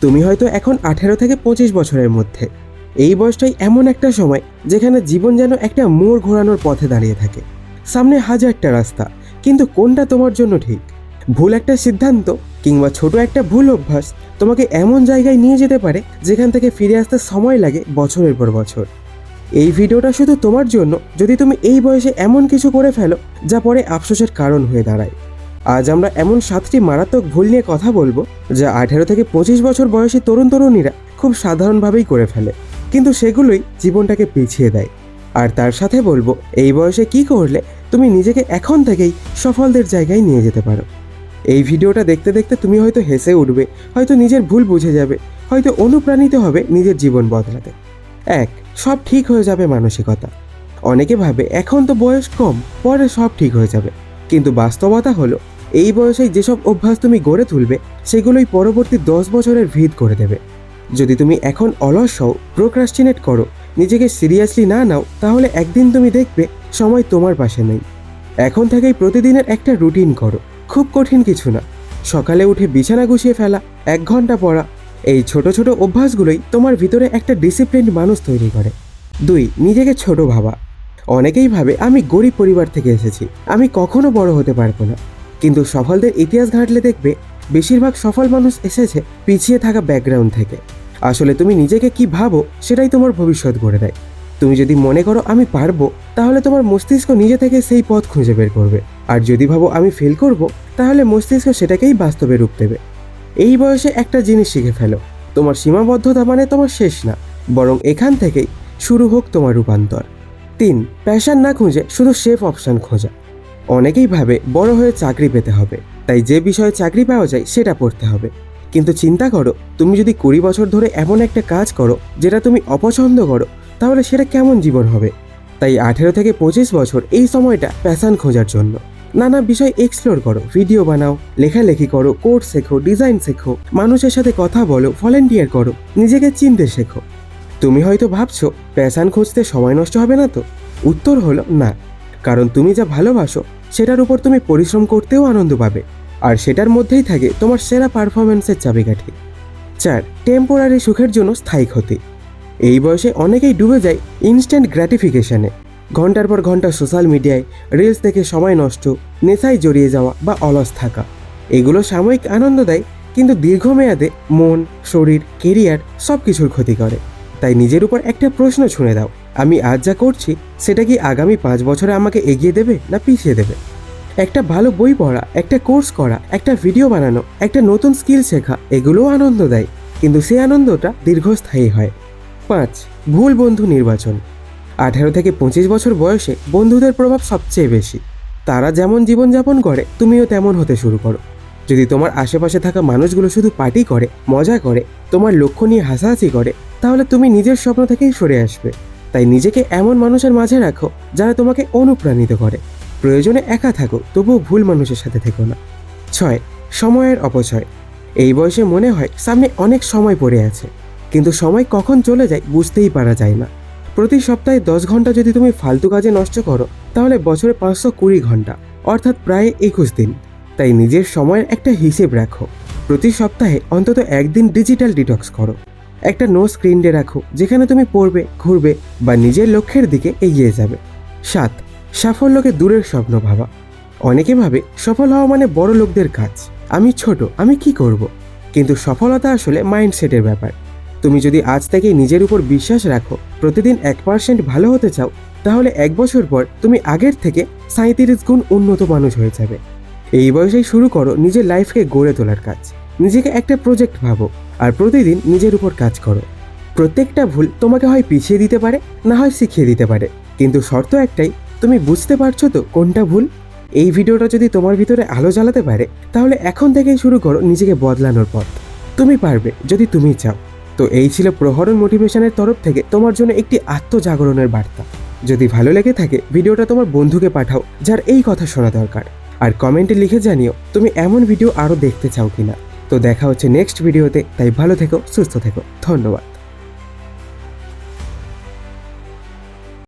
তুমি হয়তো এখন আঠেরো থেকে পঁচিশ বছরের মধ্যে। এই বয়সটাই এমন একটা সময় যেখানে জীবন যেন একটা মোড় ঘোরানোর পথে দাঁড়িয়ে থাকে। সামনে হাজারটা রাস্তা, কিন্তু কোনটা তোমার জন্য ঠিক? ভুল একটা সিদ্ধান্ত কিংবা ছোট একটা ভুল অভ্যাস তোমাকে এমন জায়গায় নিয়ে যেতে পারে যেখান থেকে ফিরে আসতে সময় লাগে বছরের পর বছর। এই ভিডিওটা শুধু তোমার জন্য, যদি তুমি এই বয়সে এমন কিছু করে ফেলো, যা পরে আফসোসের কারণ হয়ে দাঁড়ায়। আজ আমরা এমন সাতটি মারাত্মক ভুল নিয়ে কথা বলব যা আঠেরো থেকে পঁচিশ বছর বয়সী তরুণ তরুণীরা খুব সাধারণভাবেই করে ফেলে, কিন্তু সেগুলোই জীবনটাকে পিছিয়ে দেয়। আর তার সাথে বলব, এই বয়সে কি করলে তুমি নিজেকে এখন থেকেই সফলদের জায়গায় নিয়ে যেতে পারো। এই ভিডিওটা দেখতে দেখতে তুমি হয়তো হেসে উঠবে, হয়তো নিজের ভুল বুঝে যাবে, হয়তো অনুপ্রাণিত হবে নিজের জীবন বদলাতে। এক, সব ঠিক হয়ে যাবে মানসিকতা। অনেকে ভাবে, এখন তো বয়স কম, পরে সব ঠিক হয়ে যাবে। কিন্তু বাস্তবতা হলো এই বয়সে যেসব অভ্যাস তুমি গড়ে তুলবে, সেগুলোই পরবর্তী দশ বছরের ভিত করে দেবে। যদি তুমি এখন অলস হও প্রোক্রাস্টিনেট করো, নিজেকে সিরিয়াসলি না নাও, তাহলে একদিন তুমি দেখবে সময় তোমার পাশে নেই। এখন থেকেই প্রতিদিনের একটা রুটিন করো, খুব কঠিন কিছু না। সকালে উঠে বিছানা গুছিয়ে ফেলা, এক ঘণ্টা পড়া, এই ছোট ছোট অভ্যাসগুলোই তোমার ভিতরে একটা ডিসিপ্লিন মানুষ তৈরি করে। দুই, নিজেকে ছোট ভাবা। অনেকেই ভাবে, আমি গরিব পরিবার থেকে এসেছি, আমি কখনো বড় হতে পারব না। কিন্তু সফলদের ইতিহাস ঘাটলে দেখবে, বেশিরভাগ সফল মানুষ এসেছে পিছিয়ে থাকা ব্যাকগ্রাউন্ড থেকে। আসলে তুমি নিজেকে কি ভাবো, সেটাই তোমার ভবিষ্যৎ গড়ে দেয়। তুমি যদি মনে করো আমি পারব, তাহলে তোমার মস্তিষ্ক নিজে থেকে সেই পথ খুঁজে বের করবে। আর যদি ভাবো আমি ফেল করব, তাহলে মস্তিষ্ক সেটাকেই বাস্তবে রূপ দেবে। এই বয়সে একটা জিনিস শিখে ফেলো, তোমার সীমাবদ্ধতা মানে তোমার শেষ না, বরং এখান থেকেই শুরু হোক তোমার রূপান্তর। তিন প্যাশন না খুঁজে শুধু সেফ অপশন খোঁজা। অনেকেই ভাবে বড় হয়ে চাকরি পেতে হবে। তাই যে বিষয়ে চাকরি পাওয়া যায় সেটা পড়তে হবে। কিন্তু চিন্তা করো, তুমি যদি কুড়ি বছর ধরে এমন একটা কাজ করো, যেটা তুমি অপছন্দ করো, তাহলে সেটা কেমন জীবন হবে? তাই আঠেরো থেকে পঁচিশ বছর এই সময়টা প্যাশান খোঁজার জন্য। নানা বিষয় এক্সপ্লোর করো ভিডিও বানাও, লেখালেখি করো কোর্স শেখো ডিজাইন শেখো, মানুষের সাথে কথা বলো ভলেন্টিয়ার করো, নিজেকে চিনতে শেখো। তুমি হয়তো ভাবছ প্যাশান খুঁজতে সময় নষ্ট হবে না তো? উত্তর হলো না। কারণ তুমি যা ভালোবাসো সেটার উপর তুমি পরিশ্রম করতেও আনন্দ পাবে। আর সেটার মধ্যেই থাকে তোমার সেরা পারফরমেন্সের চাবিকাঠি। চার টেম্পোরারি সুখের জন্য স্থায়ী ক্ষতি। এই বয়সে অনেকেই ডুবে যায় ইনস্ট্যান্ট গ্র্যাটিফিকেশানে ঘণ্টার পর ঘণ্টা সোশ্যাল মিডিয়ায় রিলস দেখে সময় নষ্ট, নেশায় জড়িয়ে যাওয়া বা অলস থাকা। এগুলো সাময়িক আনন্দ দেয়, কিন্তু দীর্ঘমেয়াদে মন, শরীর কেরিয়ার সব কিছুর ক্ষতি করে। তাই নিজের উপর একটা প্রশ্ন ছুঁড়ে দাও। আমি আজ যা করছি, সেটা কি আগামী পাঁচ বছরে আমাকে এগিয়ে দেবে না পিছিয়ে দেবে? একটা ভালো বই পড়া, একটা কোর্স করা, একটা ভিডিও বানানো, একটা নতুন স্কিল শেখা, এগুলোও আনন্দ দেয়। কিন্তু সেই আনন্দটা দীর্ঘস্থায়ী হয়। পাঁচ, ভুল বন্ধু নির্বাচন। আঠেরো থেকে পঁচিশ বছর বয়সে বন্ধুদের প্রভাব সবচেয়ে বেশি। তারা যেমন জীবনযাপন করে, তুমিও তেমন হতে শুরু করো। যদি তোমার আশেপাশে থাকা মানুষগুলো শুধু পার্টি করে, মজা করে, তোমার লক্ষ্য নিয়ে হাসাহাসি করে, তাহলে তুমি নিজের স্বপ্ন থেকেই সরে আসবে। তাই নিজেকে এমন মানুষের মাঝে রাখো যারা তোমাকে অনুপ্রাণিত করে। প্রয়োজনে একা থাকো, তবুও ভুল মানুষের সাথে থেকো না। ছয়, সময়ের অপচয়। এই বয়সে মনে হয় সামনে অনেক সময় পড়ে আছে, কিন্তু সময় কখন চলে যায় বুঝতেই পারা যায় না। প্রতি সপ্তাহে দশ ঘণ্টা যদি তুমি ফালতু কাজে নষ্ট করো, তাহলে বছরে পাঁচশো কুড়ি ঘণ্টা, অর্থাৎ প্রায় একুশ দিন। তাই নিজের সময়ের একটা হিসেব রাখো। প্রতি সপ্তাহে অন্তত একদিন ডিজিটাল ডিটক্স করো। একটা নো স্ক্রিন ডে রাখো, যেখানে তুমি পড়বে, ঘুরবে বা নিজের লক্ষ্যের দিকে এগিয়ে যাবে। সাত, সাফল্যকে দূরের স্বপ্ন ভাবা। অনেকে ভাবে, সফল হওয়া মানে বড় লোকদের কাজ। আমি ছোট, আমি কি করব? কিন্তু সফলতা আসলে মাইন্ডসেটের ব্যাপার। তুমি যদি আজ থেকে নিজের উপর বিশ্বাস রাখো, প্রতিদিন এক পার্সেন্ট ভালো হতে চাও, তাহলে এক বছর পর তুমি আগের থেকে সাঁত্রিশ গুণ উন্নত মানুষ হয়ে যাবে। এই বয়সেই শুরু করো নিজের লাইফকে গড়ে তোলার কাজ। নিজেকে একটা প্রজেক্ট ভাবো আর প্রতিদিন নিজের উপর কাজ করো। প্রত্যেকটা ভুল তোমাকে হয় পিছিয়ে দিতে পারে, না হয় শিখিয়ে দিতে পারে। কিন্তু শর্ত একটাই, তুমি বুঝতে পারছ তো কোনটা ভুল? এই ভিডিওটা যদি তোমার ভিতরে আলো জ্বালাতে পারে, তাহলে এখন থেকেই শুরু করো নিজেকে বদলানোর পথ। তুমি পারবে, যদি তুমি চাও। তো এই ছিল প্রহরণ মোটিভেশনের তরফ থেকে তোমার জন্য একটি আত্মজাগরণের বার্তা। যদি ভালো লেগে থাকে, ভিডিওটা তোমার বন্ধুকে পাঠাও, যার এই কথা শোনা দরকার। আর কমেন্টে লিখে জানিও, তুমি এমন ভিডিও আরও দেখতে চাও কিনা। তো দেখা হচ্ছে নেক্সট ভিডিওতে তাই ভালো থেকো সুস্থ থেকো। ধন্যবাদ।